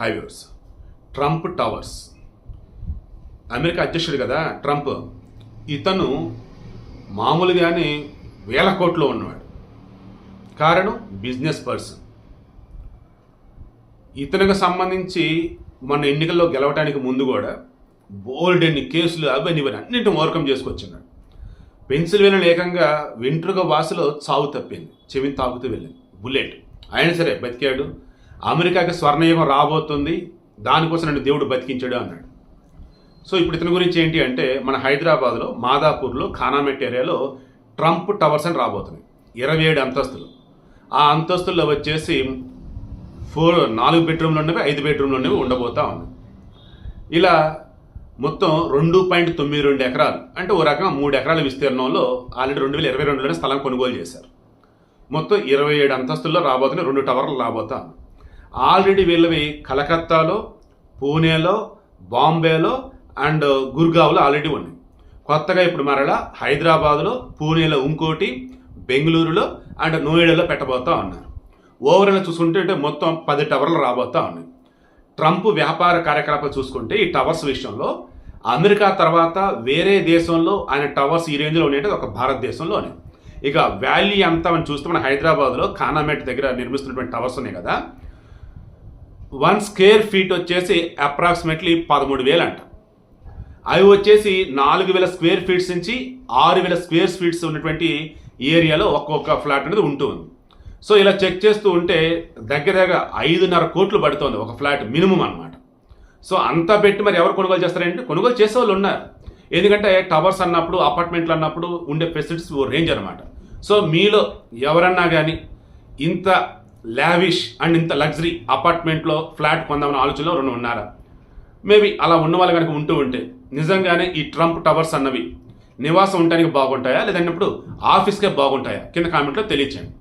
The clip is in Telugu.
హైవేస్. Trump towers. అమెరికా అధ్యక్షుడు కదా ట్రంప్ ఇతను మామూలుగానే వేల కోట్లు ఉన్నవాడు. కారణం బిజినెస్ పర్సన్. ఇతనికి సంబంధించి మన ఎన్నికల్లో గెలవడానికి ముందు కూడా బోల్డ్ ఎన్ని కేసులు అవన్నీ ఇవన్నీ అన్నింటిని ఓవర్కమ్ చేసుకొచ్చున్నాడు. పెన్సిల్వేనియా ఏకంగా వెంట్రుక వాసులో చావు తప్పింది. చెవిని తాకుతూ వెళ్ళింది. బుల్లెట్. అయినా సరే బతికాడు అమెరికాకి స్వర్ణయుగం రాబోతుంది దానికోసం నన్ను దేవుడు బతికించాడు అన్నాడు. సో ఇప్పుడు ఇతని గురించి ఏంటి అంటే మన హైదరాబాద్లో మాదాపూర్లో ఖానామెట్ ఏరియాలో ట్రంప్ టవర్స్ అని రాబోతున్నాయి. ఇరవై ఏడు అంతస్తులు. ఆ అంతస్తుల్లో వచ్చేసి ఫోర్ నాలుగు బెడ్రూమ్లు ఉన్నవి ఐదు బెడ్రూమ్లు ఉన్నవి ఉండబోతా ఉన్నాయి ఇలా మొత్తం రెండు పాయింట్ తొమ్మిది రెండు ఎకరాలు అంటే ఓ రకంగా మూడు ఎకరాల విస్తీర్ణంలో ఆల్రెడీ రెండు వేల ఇరవై రెండులోనే స్థలం కొనుగోలు చేశారు. మొత్తం ఇరవై ఏడు అంతస్తుల్లో రాబోతున్నాయి రెండు టవర్లు రాబోతా ఆల్రెడీ వీళ్ళవి కలకత్తాలో పూణేలో బాంబేలో అండ్ గుర్గావ్లో ఆల్రెడీ ఉన్నాయి. కొత్తగా ఇప్పుడు మరలా హైదరాబాద్లో పూణేలో ఇంకోటి బెంగళూరులో అండ్ నోయిడాలో పెట్టబోతా ఉన్నారు. ఓవరాల్ చూసుకుంటే మొత్తం పది టవర్లు రాబోతా ఉన్నాయి. ట్రంప్ వ్యాపార కార్యకలాపాలు చూసుకుంటే ఈ టవర్స్ విషయంలో అమెరికా తర్వాత వేరే దేశంలో ఆయన టవర్స్ ఈ రేంజ్లో ఉండేది ఒక భారతదేశంలోనే ఇక వ్యాలీ అంతా మనం చూస్తే మన హైదరాబాద్లో ఖానామెట్ దగ్గర నిర్మిస్తున్నటువంటి టవర్స్ ఉన్నాయి కదా వన్ స్క్వేర్ ఫీట్ వచ్చేసి అప్రాక్సిమేట్లీ పదమూడు వేలు అంట. అవి వచ్చేసి నాలుగు వేల స్క్వేర్ ఫీట్స్ నుంచి ఆరు వేల స్క్వేర్ ఫీట్స్ ఉన్నటువంటి ఏరియాలో ఒక్కొక్క ఫ్లాట్ అనేది ఉంటుంది సో ఇలా చెక్ చేస్తూ ఉంటే దగ్గర దగ్గర ఐదున్నర కోట్లు పడుతోంది ఒక ఫ్లాట్ మినిమం అన్నమాట. సో అంతా పెట్టి మరి ఎవరు కొనుగోలు చేస్తారంటే కొనుగోలు చేసే వాళ్ళు ఉన్నారు. ఎందుకంటే టవర్స్ అన్నప్పుడు అపార్ట్మెంట్లు అన్నప్పుడు ఉండే ఫెసిలిటీస్ ఓ రేంజ్ అనమాట సో మీలో ఎవరన్నా కానీ ఇంత లావిష్ అండ్ ఇంత లగ్జరీ అపార్ట్మెంట్లో ఫ్లాట్ కొందామని ఆలోచనలో రెండు ఉన్నారా? మేబీ అలా ఉన్న వాళ్ళు కనుక ఉంటూ ఉంటే నిజంగానే ఈ ట్రంప్ టవర్స్ అన్నవి నివాసం ఉండడానికి బాగుంటాయా? లేదన్నప్పుడు ఆఫీస్కే బాగుంటాయా? కింద కామెంట్లో తెలియచేయండి.